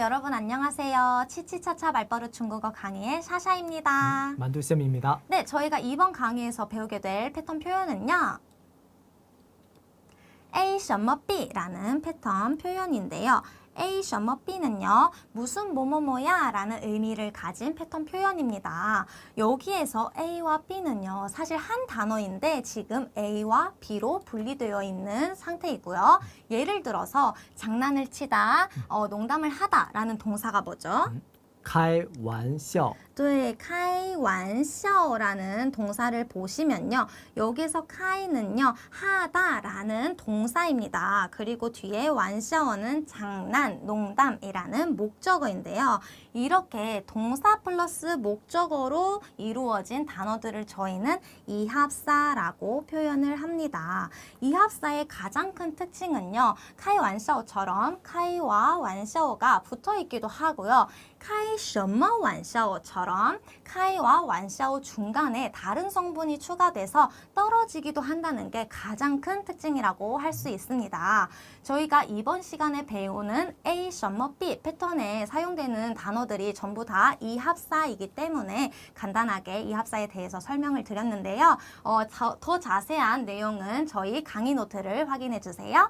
네, 여러분 안녕하세요. 치치차차 말버릇 중국어 강의의 샤샤입니다. 만두쌤입니다. 네, 저희가 이번 강의에서 배우게 될 패턴 표현은요. A 什么 B라는 패턴 표현인데요. A 什么 B는요. 무슨 뭐뭐뭐야 라는 의미를 가진 패턴 표현입니다. 여기에서 A와 B는요. 사실 한 단어인데 지금 A와 B로 분리되어 있는 상태이고요. 예를 들어서 장난을 치다, 어, 농담을 하다 라는 동사가 뭐죠? 开玩笑， 네, 카이 완샤오라는 동사를 보시면요. 여기서 카이는요, 하다라는 동사입니다. 그리고 뒤에 완샤오는 장난, 농담이라는 목적어인데요. 이렇게 동사 플러스 목적어로 이루어진 단어들을 저희는 이합사라고 표현을 합니다. 이합사의 가장 큰 특징은요, 카이 완샤오처럼 카이와 완샤오가 붙어 있기도 하고요. 카이 什么 완샤오처럼 카이와 완샤오 중간에 다른 성분이 추가돼서 떨어지기도 한다는 게 가장 큰 특징이라고 할 수 있습니다. 저희가 이번 시간에 배우는 A, 什么 B 패턴에 사용되는 단어들이 전부 다 이합사이기 때문에 간단하게 이합사에 대해서 설명을 드렸는데요. 어, 자- 더 자세한 내용은 저희 강의 노트를 확인해 주세요.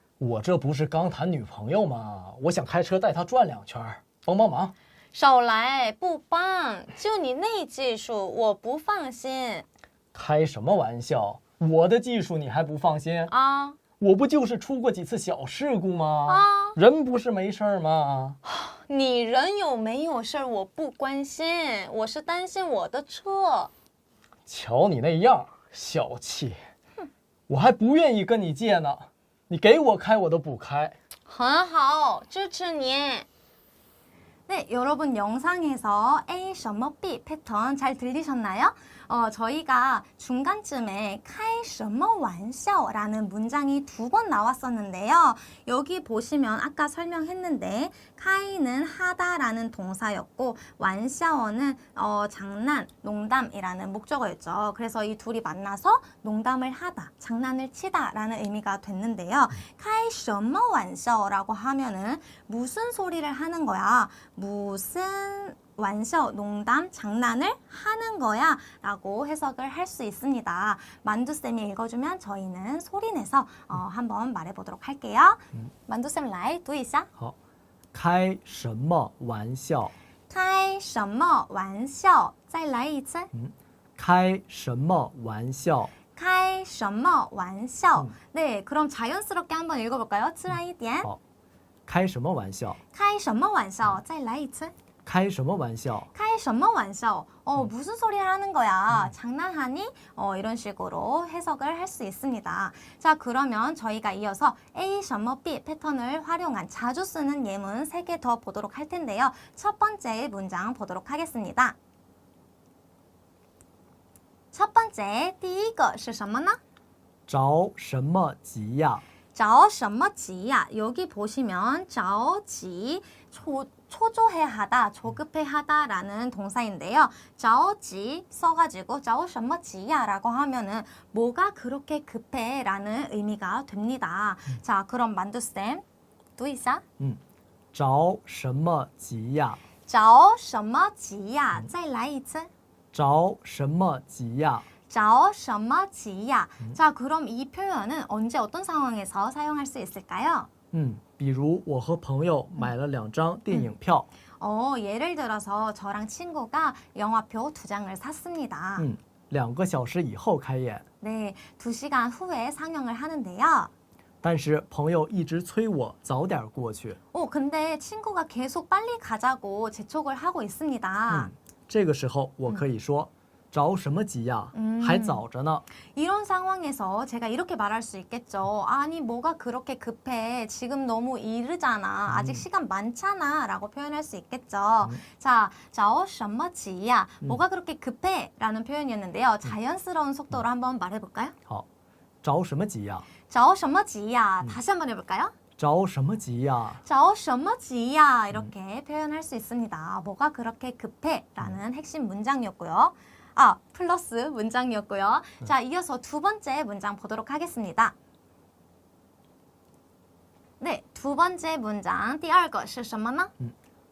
我这不是刚谈女朋友吗？我想开车带她转两圈，帮帮忙。少来，不帮！就你那技术，我不放心开什么玩笑？我的技术你还不放心？啊！我不就是出过几次小事故吗？啊人不是没事儿吗？你人有没有事儿我不关心，我是担心我的车。瞧你那样，小气！我还不愿意跟你借呢，你给我开我都不开。很好，支持你。 네, 여러분 영상에서 A, 什么 B 패턴 잘 들리셨나요? 어, 저희가 중간쯤에 카이 什么 완샤오라는 문장이 두 번 나왔었는데요. 여기 보시면 아까 설명했는데 카이는 하다라는 동사였고 완샤오는 어, 장난, 농담이라는 목적어였죠. 그래서 이 둘이 만나서 농담을 하다, 장난을 치다라는 의미가 됐는데요. 카이 什么 완샤오라고 하면은 무슨 소리를 하는 거야? 무슨 완샤오, 농담, 장난을 하는 거야 라고 해석을 할 수 있습니다. 만두쌤이 읽어주면 저희는 소리내서 어, 한번 말해보도록 할게요. 만두쌤 라이 두이샤 好，开什么玩笑？开什么玩笑再来一次开什么玩笑？开什么玩笑 네, 그럼 자연스럽게 한번 읽어볼까요? 自然一点好，开什么玩笑？开什么玩笑再来一次 开什么玩笑？开什么玩笑? 어, 무슨 소리를 하는 거야? 장난하니? 어, 이런 식으로 해석을 할 수 있습니다. 자, 그러면 저희가 이어서 A, 什么 B 패턴을 활용한 자주 쓰는 예문 3개 더 보도록 할 텐데요. 첫 번째 문장 보도록 하겠습니다. 첫 번째, 第一个是什么呢?着什么急呀？ 着什么急呀? 여기 보시면 着急 초, 초조해 하다, 조급해 하다라는 동사인데요. 着急 써가지고 着什么急呀라고 하면은 뭐가 그렇게 급해 라는 의미가 됩니다. 자, 그럼 만두쌤, 두이사 嗯，着什么急呀？着什么急呀?再来一次.着什么急呀？ 着什么急呀? 자, 그럼 이 표현은 언제 어떤 상황에서 사용할 수 있을까요? 嗯，比如我和朋友买了两张电影票， 어, 예를 들어서 저랑 친구가 영화표 두 장을 샀습니다. 嗯，两个小时以后开演， 네, 두 시간 후에 상영을 하는데요. 但是朋友一直催我早点过去。 어, 근데 친구가 계속 빨리 가자고 재촉을 하고 있습니다. 嗯，这个时候我可以说， 着什么急呀？还早着呢。 이런 상황에서 제가 이렇게 말할 수 있겠죠. 아니, 뭐가 그렇게 급해. 지금 너무 이르잖아. 아직 시간 많잖아. 라고 표현할 수 있겠죠. 자, 着什么急呀? 뭐가 그렇게 급해? 라는 표현이었는데요. 자연스러운 속도로 한번 말해볼까요? 好，着什么急呀？着什么急呀? 다시 한번 해볼까요? 着什么急呀？着什么急呀? 이렇게 표현할 수 있습니다. 뭐가 그렇게 급해? 라는 핵심 문장이었고요. 아, 플러스 문장이었고요. 자, 이어서 두 번째 문장 보도록 하겠습니다. 네, 두 번째 문장. 第二个是什么呢?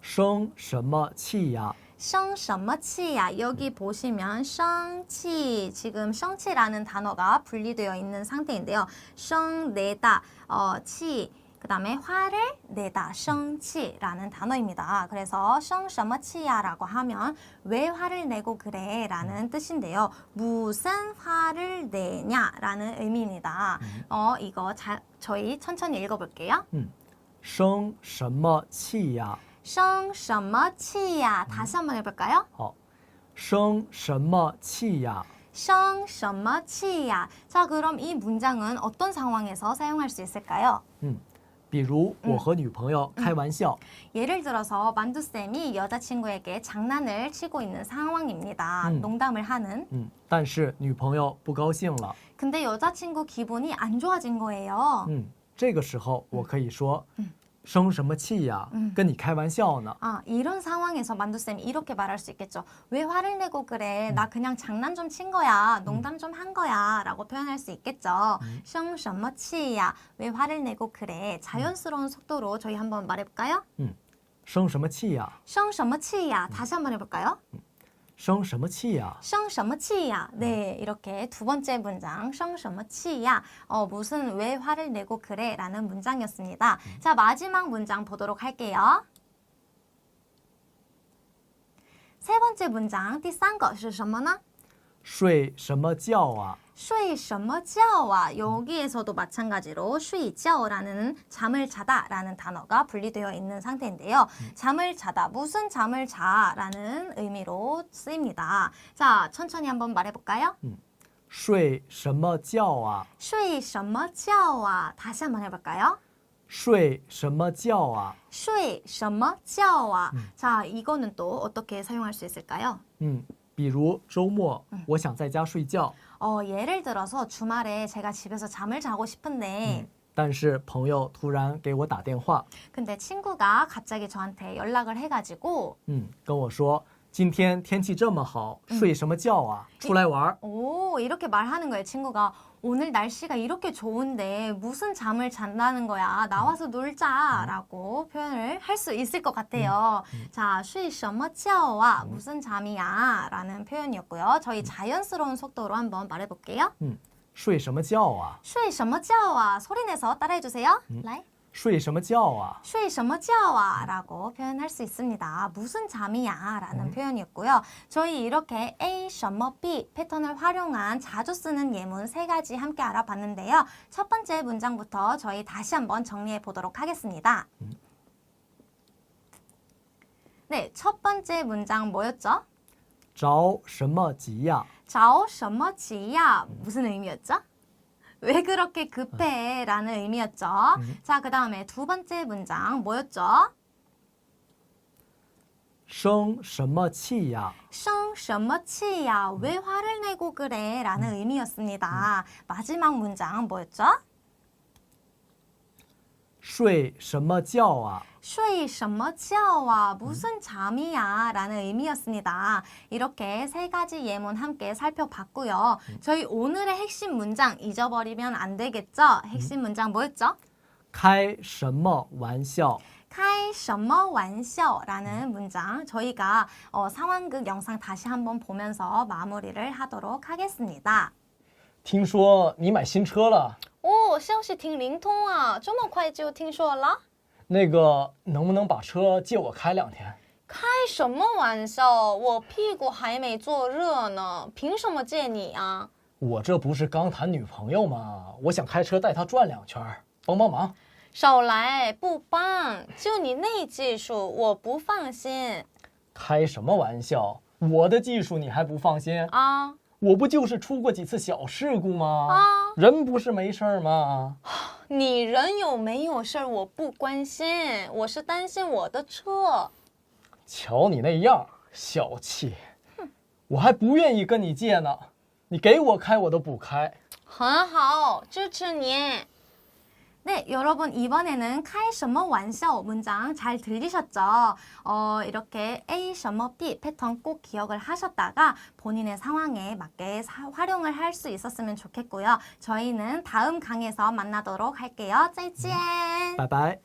生什么气呀？生什么气呀? 여기 보시면 生气 지금 生气라는 단어가 분리되어 있는 상태인데요. 生 내다 어, 치 그다음에 화를 내다 生气라는 단어입니다. 그래서 生什么气呀라고 하면 왜 화를 내고 그래 라는 뜻인데요. 무슨 화를 내냐라는 의미입니다. 어, 이거 자, 저희 천천히 읽어볼게요. 生什么气呀？生什么气呀? 다시 한번 해볼까요? 好，生什么气呀？生什么气呀? 자, 그럼 이 문장은 어떤 상황에서 사용할 수 있을까요? 嗯， 比如我和女朋友开玩笑， 예를 들어서 만두쌤이 여자친구에게 장난을 치고 있는 상황입니다. 음. 농담을 하는. 嗯，但是女朋友不高兴了， 근데 여자친구 기분이 안 좋아진 거예요. 嗯，这个时候我可以说， 生什么气呀？跟你开玩笑呢。 아, 이런 상황에서 만두쌤이 이렇게 말할 수 있겠죠. 왜 화를 내고 그래? 나 그냥 장난 좀 친 거야. 농담 좀 한 거야. 라고 표현할 수 있겠죠. 生什么气呀? 왜 화를 내고 그래? 자연스러운 속도로 저희 한번 말해볼까요? 生什么气呀？生什么气呀? 다시 한번 해볼까요? 生什么气呀？生什么气呀? 네, 이렇게 두 번째 문장, 生什么气呀? 어, 무슨 왜 화를 내고 그래? 라는 문장이었습니다. 자, 마지막 문장 보도록 할게요. 세 번째 문장, 第三个是什么呢?睡什么觉啊？ 睡什么觉啊? 여기에서도 마찬가지로 睡觉라는 잠을 자다라는 단어가 분리되어 있는 상태인데요. 잠을 자다, 무슨 잠을 자라는 의미로 쓰입니다. 자, 천천히 한번 말해볼까요? 睡什么觉啊？睡什么觉啊? 다시 한번 해볼까요? 睡什么觉啊？睡什么觉啊? 자, 이거는 또 어떻게 사용할 수 있을까요? 嗯， 比如周末我想在家睡觉， 어, 예를 들어서 주말에 제가 집에서 잠을 자고 싶은데 但是朋友突然给我打电话， 근데 친구가 갑자기 저한테 연락을 해가지고 嗯，跟我说 今天天气这么好，睡什么觉啊？出来玩儿。 오 이렇게 말하는 거예요 친구가 오늘 날씨가 이렇게 좋은데 무슨 잠을 잔다는 거야 나와서 놀자라고 표현을 할 수 있을 것 같아요 자睡什么觉와 무슨 잠이야 라는 표현이었고요 저희 자연스러운 속도로 한번 말해볼게요 睡什么觉啊？睡什么觉와 소리 내서 따라해주세요 来 睡什么觉啊？睡什么觉啊? 라고 표현할 수 있습니다. 무슨 잠이야? 라는 표현이었고요. 저희 이렇게 A, 什么 B 패턴을 활용한 자주 쓰는 예문 세 가지 함께 알아봤는데요. 첫 번째 문장부터 저희 다시 한번 정리해 보도록 하겠습니다. 네, 첫 번째 문장 뭐였죠? 着什么急呀？ 자오 什么急呀? 무슨 의미였죠? 왜 그렇게 급해? 라는 의미였죠. 자, 그 다음에 두 번째 문장 뭐였죠? 生什么气呀？生什么气呀? 왜 화를 내고 그래? 라는 의미였습니다. 마지막 문장 뭐였죠? 睡什么觉啊？睡什么觉啊? 무슨 잠이야? 라는 의미였습니다. 이렇게 세 가지 예문 함께 살펴봤고요. 저희 오늘의 핵심 문장 잊어버리면 안 되겠죠? 핵심 문장 뭐였죠? 开什么玩笑？开什么玩笑? 라는 문장 저희가 어, 상황극 영상 다시 한번 보면서 마무리를 하도록 하겠습니다. 听说你买新车了，哦，消息挺灵通啊，这么快就听说了？那个能不能把车借我开两天？开什么玩笑！我屁股还没坐热呢，凭什么借你啊？我这不是刚谈女朋友吗？我想开车带她转两圈，帮帮忙。少来，不帮！就你那技术，我不放心。开什么玩笑？我的技术你还不放心？啊我不就是出过几次小事故吗？啊！人不是没事儿吗？你人有没有事儿我不关心，我是担心我的车。瞧你那样，小气！哼我还不愿意跟你借呢，你给我开我都不开。很好，支持你。 네, 여러분 이번에는 카이 셔머 완샤오 문장 잘 들리셨죠? 어, 이렇게 A 셔머 B 패턴 꼭 기억을 하셨다가 본인의 상황에 맞게 사, 활용을 할 수 있었으면 좋겠고요. 저희는 다음 강에서 만나도록 할게요. 짜이치엔! 네. 바이바이!